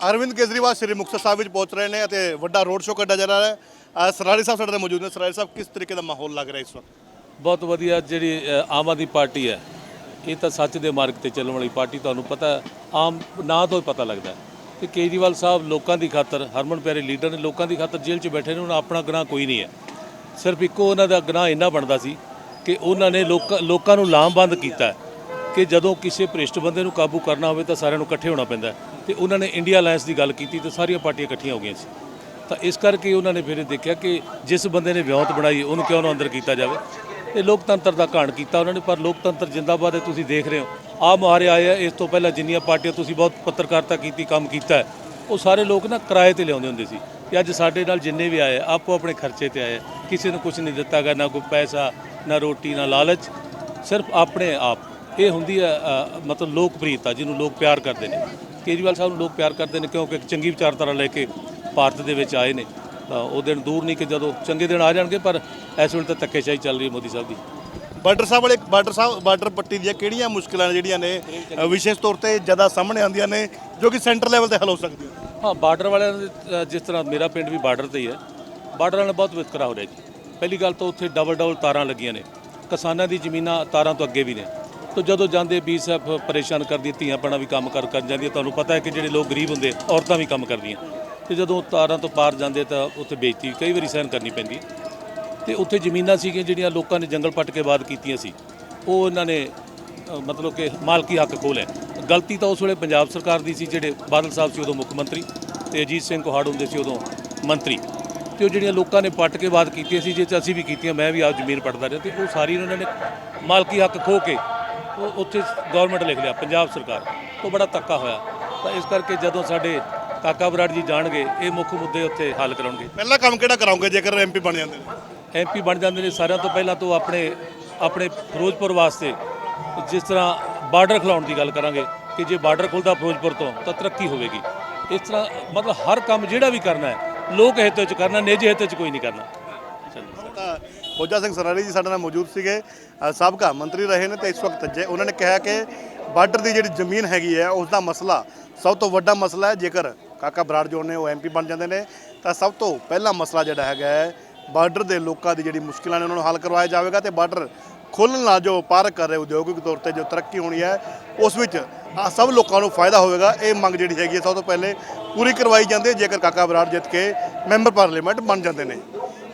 ਅਰਵਿੰਦ ਕੇਜਰੀਵਾਲ ਸ੍ਰੀ ਮੁਕਤਸਰ ਸਾਹਿਬ ਵਿੱਚ ਪਹੁੰਚ ਰਹੇ ਨੇ ਅਤੇ ਵੱਡਾ ਰੋਡ ਸ਼ੋਅ ਕੱਢਿਆ ਜਾ ਰਿਹਾ ਹੈ। ਸਰਾਰੀ ਸਾਹਿਬ ਸਾਡੇ ਨਾਲ ਮੌਜੂਦ ਨੇ। ਸਰਾਰੀ ਸਾਹਿਬ, ਕਿਸ ਤਰੀਕੇ ਦਾ ਮਾਹੌਲ ਲੱਗ ਰਿਹਾ ਇਸ ਵਕਤ? ਬਹੁਤ ਵਧੀਆ ਜਿਹੜੀ ਆਮ ਆਦਮੀ ਪਾਰਟੀ ਹੈ, ਇਹ ਤਾਂ ਸੱਚ ਦੇ ਮਾਰਗ ਤੇ ਚੱਲਣ ਵਾਲੀ ਪਾਰਟੀ, ਤੁਹਾਨੂੰ ਪਤਾ ਆਮ ਨਾਂ ਤੋਂ ਹੀ ਪਤਾ ਲੱਗਦਾ ਹੈ। ਕੇਜਰੀਵਾਲ ਸਾਹਿਬ ਲੋਕਾਂ ਦੀ ਖਾਤਰ, ਹਰਮਨ ਪਿਆਰੇ ਲੀਡਰ ਨੇ ਲੋਕਾਂ ਦੀ ਖਾਤਰ ਜੇਲ੍ਹ 'ਚ ਬੈਠੇ ਨੇ, ਉਹਨਾਂ ਆਪਣਾ ਗੁਨਾਹ ਕੋਈ ਨਹੀਂ ਹੈ। ਸਿਰਫ ਇੱਕੋ ਉਹਨਾਂ ਦਾ ਗੁਨਾਹ ਇੰਨਾ ਬਣਦਾ ਸੀ ਕਿ ਉਹਨਾਂ ਨੇ ਲੋਕਾਂ ਲੋਕਾਂ ਨੂੰ ਲਾਮਬੰਦ ਕੀਤਾ ਕਿ ਜਦੋਂ ਕਿਸੇ ਭ੍ਰਿਸ਼ਟ ਬੰਦੇ ਨੂੰ ਕਾਬੂ ਕਰਨਾ ਹੋਵੇ ਤਾਂ ਸਾਰਿਆਂ ਨੂੰ ਇਕੱਠੇ ਹੋਣਾ ਪੈਂਦਾ ਤੇ ਉਹਨਾਂ ਨੇ ਇੰਡੀਆ ਅਲਾਈਅੰਸ ਦੀ ਗੱਲ ਕੀਤੀ ਤੇ ਸਾਰੀਆਂ ਪਾਰਟੀਆਂ ਇਕੱਠੀਆਂ ਹੋ ਗਈਆਂ ਸੀ। ਤਾਂ ਇਸ ਕਰਕੇ ਉਹਨਾਂ ਨੇ ਫਿਰ ਇਹ ਦੇਖਿਆ ਕਿ ਜਿਸ ਬੰਦੇ ਨੇ ਵਿਉਂਤ ਬਣਾਈ, ਉਹਨੂੰ ਕਿਉਂ ਨਾ ਅੰਦਰ ਕੀਤਾ ਜਾਵੇ? ਤੇ ਲੋਕਤੰਤਰ ਦਾ ਘਾਣ ਕੀਤਾ ਉਹਨਾਂ ਨੇ, ਪਰ ਲੋਕਤੰਤਰ ਜਿੰਦਾਬਾਦ ਹੈ, ਤੁਸੀਂ ਦੇਖ ਰਹੇ ਹੋ। ਆ ਮੁਹਾਰੇ ਆਏ ਆ, ਇਸ ਤੋਂ ਪਹਿਲਾਂ ਜਿੰਨੀਆਂ ਪਾਰਟੀਆਂ ਤੁਸੀਂ ਬਹੁਤ ਪੱਤਰਕਾਰਤਾ ਕੀਤੀ, ਕੰਮ ਕੀਤਾ ਉਹ ਸਾਰੇ ਲੋਕ ਨਾ ਕਿਰਾਏ ਤੇ ਲਿਆਉਂਦੇ ਹੁੰਦੇ ਸੀ। ਤੇ ਅੱਜ ਸਾਡੇ ਨਾਲ ਜਿੰਨੇ ਵੀ ਆਏ ਆਪੋ ਆਪਣੇ ਖਰਚੇ ਤੇ ਆਏ ਕਿਸੇ ਨੂੰ ਕੁਝ ਨਹੀਂ ਦਿੱਤਾ ਗਿਆ ਨਾ ਕੋਈ ਪੈਸਾ, ਨਾ ਰੋਟੀ, ਨਾ ਲਾਲਚ, ਸਿਰਫ ਆਪਣੇ ਆਪ। ਇਹ ਹੁੰਦੀ ਹੈ ਮਤਲਬ ਲੋਕਪ੍ਰਿਯਤਾ ਜਿਹਨੂੰ ਲੋਕ ਪਿਆਰ ਕਰਦੇ ਨੇ। ਕੇਜਰੀਵਾਲ ਸਾਹਿਬ ਨੂੰ ਲੋਕ ਪਿਆਰ ਕਰਦੇ ਨੇ ਕਿਉਂਕਿ ਇੱਕ ਚੰਗੀ ਵਿਚਾਰਧਾਰਾ ਲੈ ਕੇ ਭਾਰਤ ਦੇ ਵਿੱਚ ਆਏ ਨੇ। ਤਾਂ ਉਹ ਦਿਨ ਦੂਰ ਨਹੀਂ ਕਿ ਜਦੋਂ ਚੰਗੇ ਦਿਨ ਆ ਜਾਣਗੇ ਪਰ ਇਸ ਵੇਲੇ ਤਾਂ ਧੱਕੇਸ਼ਾਹੀ ਚੱਲ ਰਹੀ ਹੈ ਮੋਦੀ ਸਾਹਿਬ ਦੀ। ਬਾਰਡਰ ਸਾਹਿਬ ਵਾਲੇ ਬਾਰਡਰ ਸਾਹਿਬ ਬਾਰਡਰ ਪੱਟੀ ਦੀਆਂ ਕਿਹੜੀਆਂ ਮੁਸ਼ਕਲਾਂ ਜਿਹੜੀਆਂ ਨੇ ਵਿਸ਼ੇਸ਼ ਤੌਰ ਤੇ ਜ਼ਿਆਦਾ ਸਾਹਮਣੇ ਆਉਂਦੀਆਂ ਨੇ ਜੋ ਕਿ ਸੈਂਟਰ ਲੈਵਲ ਤੇ ਹੱਲ ਹੋ ਸਕਦੀਆਂ ਹਾਂ ਬਾਰਡਰ ਵਾਲਿਆਂ ਦੇ ਜਿਸ ਤਰ੍ਹਾਂ ਮੇਰਾ ਪਿੰਡ ਵੀ ਬਾਰਡਰ ਤੇ ਹੀ ਹੈ ਬਾਰਡਰ ਨਾਲ ਬਹੁਤ ਵਿਤਕਰਾ ਹੋ ਰਿਹਾ ਜੀ। ਪਹਿਲੀ ਗੱਲ ਤਾਂ ਉੱਥੇ ਡਬਲ ਡਬਲ ਤਾਰਾਂ ਲੱਗੀਆਂ ਨੇ। ਕਿਸਾਨਾਂ ਦੀ ਜ਼ਮੀਨਾਂ ਤਾਰਾਂ ਤੋਂ ਅੱਗੇ ਵੀ ਨੇ। ਤਾਂ ਜਦੋਂ ਜਾਂਦੇ ਬੀਐਸਐਫ ਪਰੇਸ਼ਾਨ ਕਰਦੀ ਧੀਆਂ ਪਣਾ ਵੀ ਕੰਮ ਕਰ ਕਰ ਜਾਂਦੀਆਂ, ਤੁਹਾਨੂੰ ਪਤਾ ਹੈ ਕਿ ਜਿਹੜੇ ਲੋਕ ਗਰੀਬ ਹੁੰਦੇ, ਔਰਤਾਂ ਵੀ ਕੰਮ ਕਰਦੀਆਂ। ਤੇ ਜਦੋਂ ਤਾਰਾਂ ਤੋਂ ਪਾਰ ਜਾਂਦੇ ਤਾਂ ਉੱਥੇ ਬੇਇੱਜ਼ਤੀ ਕਈ ਵਾਰੀ ਸਹਿਣ ਕਰਨੀ ਪੈਂਦੀ। ਹੈ ਤੇ ਉੱਥੇ ਜ਼ਮੀਨਾਂ ਸੀਗੀਆਂ ਜਿਹੜੀਆਂ ਲੋਕਾਂ ਨੇ ਜੰਗਲ ਪੱਟ ਕੇ ਬਾਦ ਕੀਤੀਆਂ ਸੀ। ਉਹ ਇਹਨਾਂ ਨੇ ਮਤਲਬ ਕਿ ਮਾਲਕੀ ਹੱਕ ਖੋਹ ਲਿਆ। ਗਲਤੀ ਤਾਂ ਉਸ ਵੇਲੇ ਪੰਜਾਬ ਸਰਕਾਰ ਦੀ ਸੀ, ਜਿਹੜੇ ਬਾਦਲ ਸਾਹਿਬ ਸੀ ਉਦੋਂ ਮੁੱਖ ਮੰਤਰੀ ਤੇ ਅਜੀਤ ਸਿੰਘ ਕੋਹਾੜ ਹੁੰਦੇ ਸੀ ਉਦੋਂ ਮੰਤਰੀ। ਤੇ ਉਹ ਜਿਹੜੀਆਂ ਲੋਕਾਂ ਨੇ ਪੱਟ ਕੇ ਬਾਦ ਕੀਤੀਆਂ ਸੀ ਜੇ ਚ ਅਸੀਂ ਵੀ ਕੀਤੀਆਂ, ਮੈਂ ਵੀ ਆਪ ਜ਼ਮੀਨ ਪੱਟਦਾ ਰਿਹਾ ਤੇ ਉਹ ਸਾਰੀ ਉਹਨਾਂ ਨੇ ਮਾਲਕੀ ਹੱਕ ਖੋਹ ਕੇ ਉਹ ਉੱਥੇ ਗਵਰਨਮੈਂਟ ਲਿਖ ਲਿਆ ਪੰਜਾਬ ਸਰਕਾਰ ਤੋਂ ਬੜਾ ਧੱਕਾ ਹੋਇਆ। ਤਾਂ ਇਸ ਕਰਕੇ ਜਦੋਂ ਸਾਡੇ ਕਾਕਾ ਬਰਾੜ ਜੀ ਜਾਣਗੇ ਇਹ ਮੁੱਖ ਮੁੱਦੇ ਉੱਥੇ ਹੱਲ ਕਰਾਉਣਗੇ ਪਹਿਲਾ ਕੰਮ ਕਿਹੜਾ ਕਰਾਉਂਗੇ ਜੇਕਰ ਐਮਪੀ ਬਣ ਜਾਂਦੇ ਨੇ? ਐਮਪੀ ਬਣ ਜਾਂਦੇ ਨੇ ਸਾਰਿਆਂ ਤੋਂ ਪਹਿਲਾਂ ਤੋਂ ਆਪਣੇ ਆਪਣੇ ਫਿਰੋਜ਼ਪੁਰ ਵਾਸਤੇ ਜਿਸ ਤਰ੍ਹਾਂ ਬਾਰਡਰ ਖਿਲਾਉਣ ਦੀ ਗੱਲ ਕਰਾਂਗੇ ਕਿ ਜੇ ਬਾਰਡਰ ਖੁੱਲਦਾ ਫਿਰੋਜ਼ਪੁਰ ਤੋਂ ਤਾਂ ਤਰੱਕੀ ਹੋਵੇਗੀ। ਇਸ ਤਰ੍ਹਾਂ ਮਤਲਬ ਹਰ ਕੰਮ ਜਿਹੜਾ ਵੀ ਕਰਨਾ ਹੈ ਲੋਕ ਹਿੱਤ ਵਿੱਚ ਕਰਨਾ ਨਿੱਜੀ ਹਿੱਤ ਵਿੱਚ ਕੋਈ ਨਹੀਂ ਕਰਨਾ। ਚਲੋ ਸਿੰਘ ਸਰਾਰੀ ਜੀ ਸਾਡੇ ਨਾਲ ਮੌਜੂਦ ਸੀਗੇ। ਸਾਬਕਾ ਮੰਤਰੀ ਰਹੇ ਨੇ ਤੇ ਇਸ ਵਕਤ ਜੇ ਉਹਨਾਂ ਨੇ ਕਿਹਾ ਕਿ ਬਾਰਡਰ ਦੀ ਜਿਹੜੀ ਜ਼ਮੀਨ ਹੈਗੀ ਹੈ, ਉਸ ਦਾ ਮਸਲਾ ਸਭ ਤੋਂ ਵੱਡਾ ਮਸਲਾ ਹੈ। ਜੇਕਰ ਕਾਕਾ ਬਰਾੜ ਜੋ ਨੇ, ਉਹ ਐਮਪੀ ਬਣ ਜਾਂਦੇ ਨੇ, ਤਾਂ ਸਭ ਤੋਂ ਪਹਿਲਾ ਮਸਲਾ ਜਿਹੜਾ ਹੈਗਾ ਹੈ, ਬਾਰਡਰ ਦੇ ਲੋਕਾਂ ਦੀ ਜਿਹੜੀ ਮੁਸ਼ਕਿਲਾਂ ਨੇ ਉਹਨਾਂ ਨੂੰ ਹੱਲ ਕਰਵਾਇਆ ਜਾਵੇਗਾ ਤੇ ਬਾਰਡਰ ਖੋਲ੍ਹਣ ਨਾਲ ਜੋ ਪਾਰਕ ਕਰ ਰਹੇ ਉਦਯੋਗਿਕ ਤੌਰ ਤੇ ਜੋ ਤਰੱਕੀ ਹੋਣੀ ਹੈ, ਉਸ ਵਿੱਚ ਆ ਸਭ ਲੋਕਾਂ ਨੂੰ ਫਾਇਦਾ ਹੋਵੇਗਾ। ਇਹ ਮੰਗ ਜਿਹੜੀ ਹੈਗੀ ਹੈ, ਸਭ ਤੋਂ ਪਹਿਲੇ ਪੂਰੀ ਕਰਵਾਈ ਜਾਂਦੀ ਹੈ। ਜੇਕਰ ਕਾਕਾ ਬਰਾੜ ਜਿੱਤ ਕੇ ਮੈਂਬਰ ਪਾਰਲੀਮੈਂਟ ਬਣ ਜਾਂਦੇ ਨੇ।